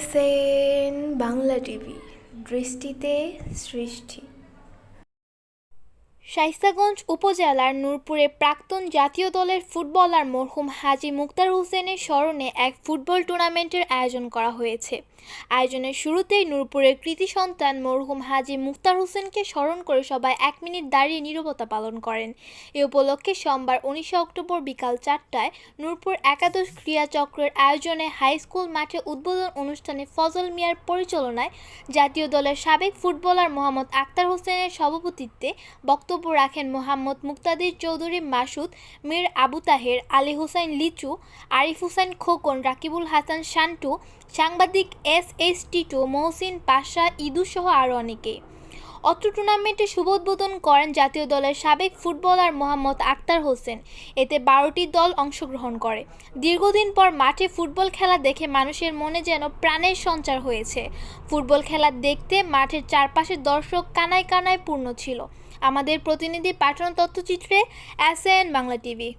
দেখতেছেন বাংলা টিভি দৃষ্টিতে সৃষ্টি। শাইস্তাগঞ্জ উপজেলার নূরপুরে প্রাক্তন জাতীয় দলের ফুটবলার মরহুম হাজী মুক্তার হোসেনের স্মরণে এক ফুটবল টুর্নামেন্টের আয়োজন করা হয়েছে। আয়োজনের শুরুতেই নূরপুরের কৃতি সন্তান মরহুম হাজি মুক্তার হোসেনকে স্মরণ করে সবাই এক মিনিট দাঁড়িয়ে নীরবতা পালন করেন। এ উপলক্ষে সোমবার উনিশে অক্টোবর বিকাল চারটায় নূরপুর একাদশ ক্রীড়া চক্রের আয়োজনে হাই স্কুল মাঠে উদ্বোধন অনুষ্ঠানে ফজল মিয়ার পরিচালনায় জাতীয় দলের সাবেক ফুটবলার মোহাম্মদ আক্তার হোসেনের সভাপতিত্বে বক্তব্য রাখেন মোহাম্মদ মুক্তাদির চৌধুরী মাসুদ, মীর আবু তাহের, আলী হোসেন লিচু, আরিফ হোসেন খোকন, রাকিবুল হাসান শান্টু, সাংবাদিক এস এস টিটু, মহসিন পাশা ইদুসহ আরও অনেকে। অত্র টুর্নামেন্টে শুভ উদ্বোধন করেন জাতীয় দলের সাবেক ফুটবলার মোহাম্মদ আক্তার হোসেন। এতে বারোটি দল অংশগ্রহণ করে। দীর্ঘদিন পর মাঠে ফুটবল খেলা দেখে মানুষের মনে যেন প্রাণের সঞ্চার হয়েছে। ফুটবল খেলা দেখতে মাঠের চারপাশে দর্শক কানায় কানায় পূর্ণ ছিল। আমাদের প্রতিনিধি পাঠানো তথ্যচিত্রে এস বাংলা টিভি।